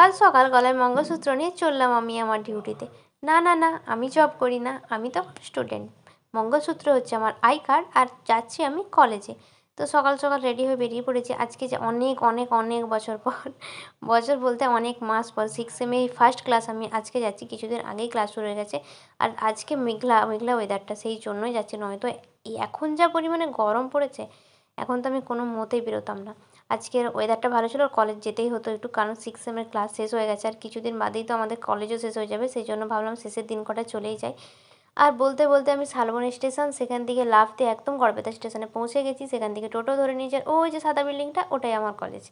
সকাল সকাল গলায় মঙ্গলসূত্র নিয়ে চললাম আমি আমার ডিউটিতে। না না না, আমি জব করি না, আমি তো স্টুডেন্ট মঙ্গলসূত্র হচ্ছে আমার আই কার্ড আর যাচ্ছি আমি কলেজে তো সকাল সকাল রেডি হয়ে বেরিয়ে পড়েছি। আজকে যে অনেক অনেক অনেক বছর পর, বছর বলতে অনেক মাস পর সিক্স সেমে ফার্স্ট ক্লাস আমি আজকে যাচ্ছি। কিছুদিন আগেই ক্লাস শুরু হয়ে গেছে। আর আজকে মেঘলা মেঘলা ওয়েদারটা সেই জন্যই যাচ্ছি। নয়তো এখন যা পরিমাণে গরম পড়েছে, এখন তো আমি কোনো মতেই বেরোতাম না। আজকের ওয়েদারটা ভালো ছিল কলেজ যেতেই হতো একটু, কারণ সিক্স সেমের ক্লাস শেষ হয়ে গেছে, আর কিছুদিন বাদেই তো আমাদের কলেজও শেষ হয়ে যাবে, সেই জন্য ভাবলাম শেষের দিন কটা চলেই যাই। আর বলতে বলতে আমি শালবন স্টেশন সেখান থেকে লাফতে একদম গড়বেতা স্টেশনে পৌঁছে গেছি, সেখান থেকে টোটো ধরে নিয়ে যান ওই যে সাদা বিল্ডিংটা ওটাই আমার কলেজ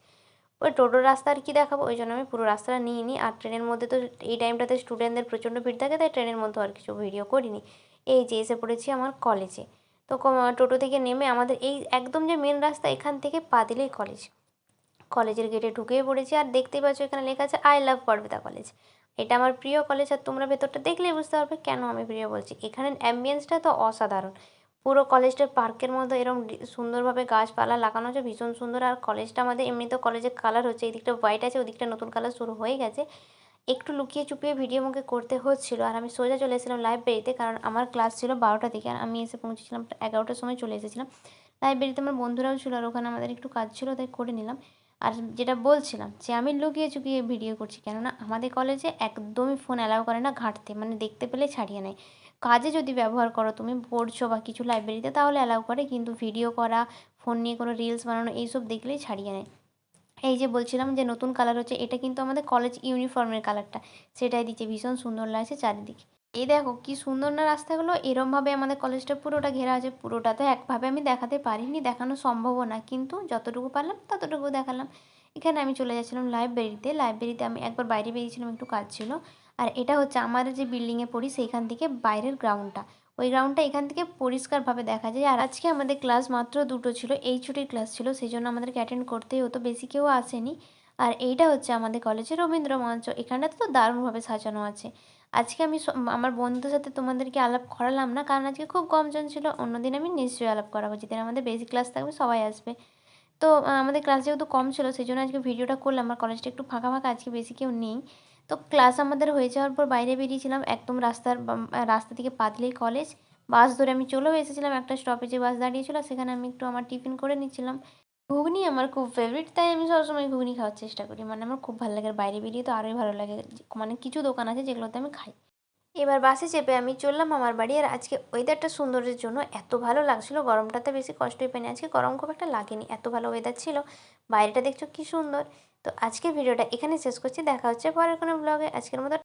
ওই টোটোর রাস্তা আর কি দেখাবো, ওই জন্য আমি পুরো রাস্তাটা নিয়ে নিই আর ট্রেনের মধ্যে তো এই টাইমটাতে স্টুডেন্টদের প্রচণ্ড ভিড় থাকে, তাই ট্রেনের মধ্যে আর কিছু ভিডিও করিনি। এই যে এসে পড়েছি আমার কলেজে তো টোটো থেকে নেমে আমাদের এই একদম যে মেন রাস্তা এখান থেকে পা দিলেই কলেজ কলেজের গেটে ঢুকেই পড়েছি আর দেখতেই পাচ্ছ এখানে লেখা আছে আই লাভ গড়বেতা কলেজ এটা আমার প্রিয় কলেজ আর তোমরা ভেতরটা দেখলেই বুঝতে পারবে কেন আমি প্রিয় বলছি। এখানের অ্যাম্বিয়েন্সটা তো অসাধারণ। পুরো কলেজটা পার্কের মতো এরকম সুন্দরভাবে গাছপালা লাগানো আছে, ভীষণ সুন্দর। আর কলেজটা আমাদের এমনিতেও কলেজের কালার হচ্ছে, এই দিকটা হোয়াইট আছে, ওদিকটা নতুন কালার শুরু হয়ে গেছে। একটু লুকিয়ে চুপিয়ে ভিডিও মুখে করতে হচ্ছিল। আর আমি সোজা চলে এসেছিলাম লাইব্রেরিতে কারণ আমার ক্লাস ছিল বারোটা থেকে আর আমি এসে পৌঁছেছিলাম এগারোটার সময় চলে এসেছিলাম। লাইব্রেরিতে আমার বন্ধুরাও ছিল আর ওখানে আমাদের একটু কাজ ছিল তাই করে নিলাম। আর যেটা বলছিলাম যে আমি লুকিয়ে চুকিয়ে ভিডিও করছি কেননা আমাদের কলেজে একদমই ফোন অ্যালাউ করে না ঘাঁটতে মানে দেখতে পেলে ছাড়িয়ে নেয়। কাজে যদি ব্যবহার করো তুমি পড়ছো বা কিছু লাইব্রেরিতে তাহলে অ্যালাউ করে, কিন্তু ভিডিও করা ফোন নিয়ে কোনো রিলস বানানো, এইসব দেখলেই ছাড়িয়ে নেয়। এই যে বলছিলাম যে নতুন কালার হচ্ছে, এটা কিন্তু আমাদের কলেজ ইউনিফর্মের কালারটা সেটাই দিচ্ছে, ভীষণ সুন্দর লাগছে চারিদিকে। এই দেখো, কি সুন্দর না রাস্তাগুলো, এরমভাবে আমাদের কলেজটা পুরোটা ঘেরা আছে পুরোটা তো একভাবে আমি দেখাতে পারিনি, দেখানো সম্ভবও না, কিন্তু যতটুকু পারলাম ততটুকু দেখালাম। এখানে আমি চলে যাচ্ছিলাম লাইব্রেরিতে লাইব্রেরিতে আমি একবার বাইরে বেরিয়েছিলাম, একটু কাজ ছিল। আর এটা হচ্ছে আমাদের যে বিল্ডিংয়ে পড়ি, সেইখান থেকে বাইরের গ্রাউন্ডটা ওই গ্রাউন্ডটা এখান থেকে পরিষ্কারভাবে দেখা যায়। আর আজকে আমাদের ক্লাস মাত্র দুটো ছিল, এই ছুটির ক্লাস ছিল সেই জন্য আমাদেরকে অ্যাটেন্ড করতেই হতো, বেশি কেউ আসেনি। আর এইটা হচ্ছে আমাদের কলেজের রবীন্দ্র মঞ্চ এখানটাতে তো দারুণভাবে সাজানো আছে। আজকে আমি আমার বন্ধুদের সাথে তোমাদেরকে আলাপ করালাম না, কারণ আজকে খুব কমজন ছিল, অন্যদিন আমি নিশ্চয়ই আলাপ করাবো, যেদিন আমাদের বেশি ক্লাস থাকবে সবাই আসবে। তো আমাদের ক্লাস যেহেতু কম ছিল সেই জন্য আজকে ভিডিওটা করলাম আমার কলেজটা একটু ফাঁকা ফাঁকা, আজকে বেশি কেউ নেই। তো ক্লাস আমাদের হয়ে যাওয়ার পর বাইরে বেরিয়েছিলাম, একদম রাস্তার রাস্তা থেকে পাতলেই কলেজ বাস ধরে আমি চলেও এসেছিলাম, একটা স্টপেজে বাস দাঁড়িয়েছিল, সেখানে আমি একটু আমার টিফিন করে নিচ্ছিলাম। ঘুগনি আমার খুব ফেভারিট তাই আমি সবসময় ঘুগনি খাওয়ার চেষ্টা করি মানে আমার খুব ভালো লাগে, বাইরে বেরিয়ে তো আরোই ভালো লাগে মানে কিছু দোকান আছে যেগুলোতে আমি খাই। এবার বাসে চেপে আমি চললাম আমার বাড়ি, আর আজকে ওয়েদারটা সৌন্দর্যের জন্য এত ভালো লাগছিল, গরমটাতে বেশি কষ্টই পাইনি, আজকে গরম খুব একটা লাগেনি, এত ভালো ওয়েদার ছিল, বাইরেটা দেখছ কি সুন্দর। তো আজকের ভিডিওটা এখানে শেষ করছি। দেখা হচ্ছে পরের কোনো ব্লগে আজকের মতো